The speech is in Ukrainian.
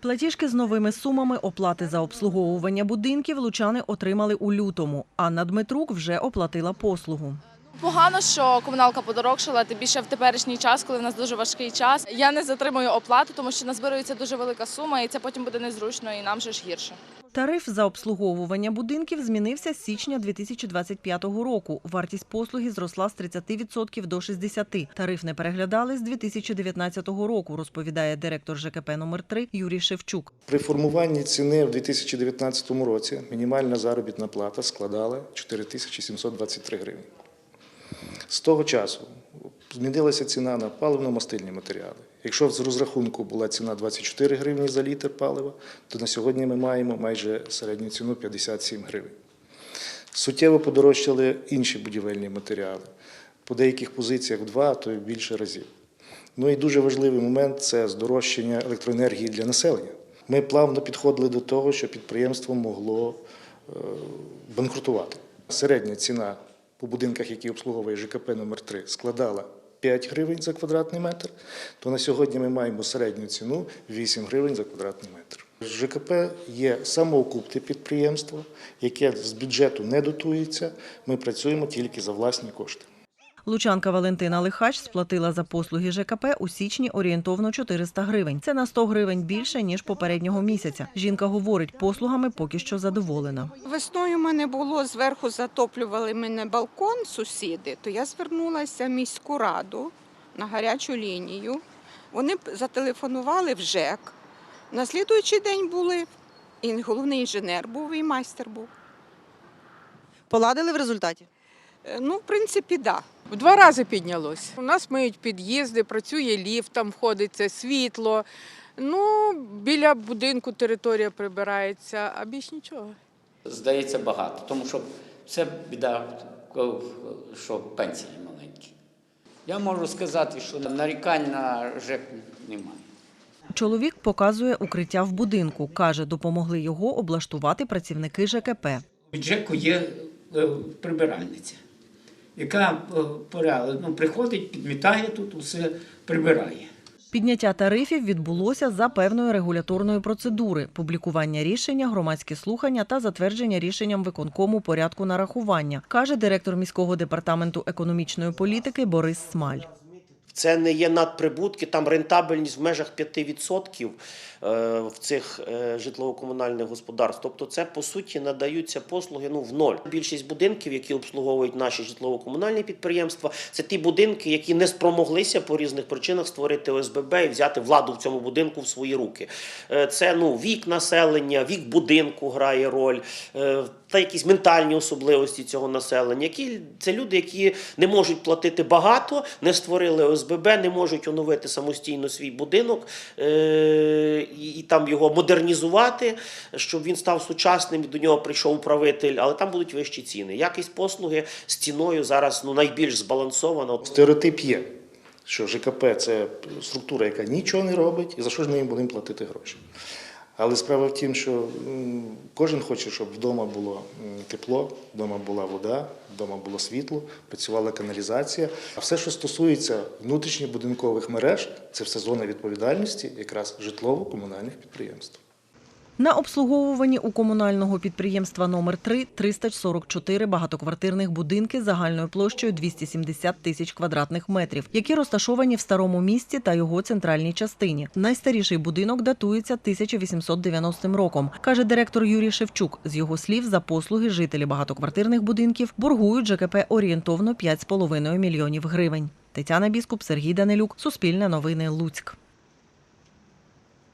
Платіжки з новими сумами оплати за обслуговування будинків лучани отримали у лютому. Анна Дмитрук вже оплатила послугу. Погано, що комуналка подорожчала, тим більше в теперішній час, коли в нас дуже важкий час. Я не затримую оплату, тому що назбирується дуже велика сума, і це потім буде незручно, і нам же ж гірше. Тариф за обслуговування будинків змінився з січня 2025 року. Вартість послуги зросла з 30% до 60%. Тариф не переглядали з 2019 року, розповідає директор ЖКП номер 3 Юрій Шевчук. При формуванні ціни в 2019 році мінімальна заробітна плата складала 4723 гривні. З того часу змінилася ціна на паливно-мастильні матеріали. Якщо з розрахунку була ціна 24 гривні за літр палива, то на сьогодні ми маємо майже середню ціну 57 гривень. Суттєво подорожчали інші будівельні матеріали. По деяких позиціях в два, а то й більше разів. Ну і дуже важливий момент це здорожчання електроенергії для населення. Ми плавно підходили до того, що підприємство могло е, банкрутувати. Середня ціна по будинках, які обслуговує ЖКП номер 3 складала 5 гривень за квадратний метр, то на сьогодні ми маємо середню ціну 8 гривень за квадратний метр. ЖКП є самоокупне підприємство, яке з бюджету не дотується. Ми працюємо тільки за власні кошти. Лучанка Валентина Лихач сплатила за послуги ЖКП у січні орієнтовно 400 гривень. Це на 100 гривень більше, ніж попереднього місяця. Жінка говорить, послугами поки що задоволена. Весною мене було зверху затоплювали мене балкон сусіди, то я звернулася в міську раду на гарячу лінію. Вони б зателефонували в ЖЕК. На слідуючий день були. І головний інженер був, і майстер був. Поладили в результаті? Е, Ну, в принципі, так. Да. В два рази піднялось. У нас миють під'їзди, працює ліфт, там входить світло. Ну, біля будинку територія прибирається, а більш нічого. Здається, багато, тому що це біда, що пенсії маленькі. Я можу сказати, що нарікань на ЖЕК немає. Чоловік показує укриття в будинку. Каже, допомогли його облаштувати працівники ЖКП. Від ЖЕКу є е, прибиральниця, яка е, ну, приходить, підмітає тут, усе прибирає. Підняття тарифів відбулося за певної регуляторної процедури: публікування рішення, громадські слухання та затвердження рішенням виконкому порядку нарахування, каже директор міського департаменту економічної політики Борис Смаль. Це не є надприбутки, там рентабельність в межах 5% е, в цих е, житлово-комунальних господарств. Тобто це по суті надаються послуги ну в ноль. Більшість будинків, які обслуговують наші житлово-комунальні підприємства, це ті будинки, які не спромоглися по різних причинах створити ОСББ і взяти владу в цьому будинку в свої руки. Е, Це ну вік населення, вік будинку грає роль. Та якісь ментальні особливості цього населення, які це люди, які не можуть платити багато, не створили ОСББ, не можуть оновити самостійно свій будинок е- і, там його модернізувати, щоб він став сучасним і до нього прийшов управитель, але там будуть вищі ціни. Якість послуги з ціною зараз ну найбільш збалансована. Стереотип є, що ЖКП це структура, яка нічого не робить, і за що ж ми їм будемо платити гроші. Але справа в тім, що кожен хоче, щоб вдома було тепло, вдома була вода, вдома було світло, працювала каналізація. А все, що стосується внутрішніх будинкових мереж, це все зона відповідальності якраз житлово-комунальних підприємств. На обслуговуванні у комунального підприємства номер 3 344 багатоквартирних будинки загальною площею 270 тисяч квадратних метрів, які розташовані в старому місті та його центральній частині. Найстаріший будинок датується 1890 роком, каже директор Юрій Шевчук. З його слів, за послуги жителі багатоквартирних будинків боргують ЖКП орієнтовно 5,5 мільйонів гривень. Тетяна Біскуп, Сергій Данилюк, Суспільне новини, Луцьк.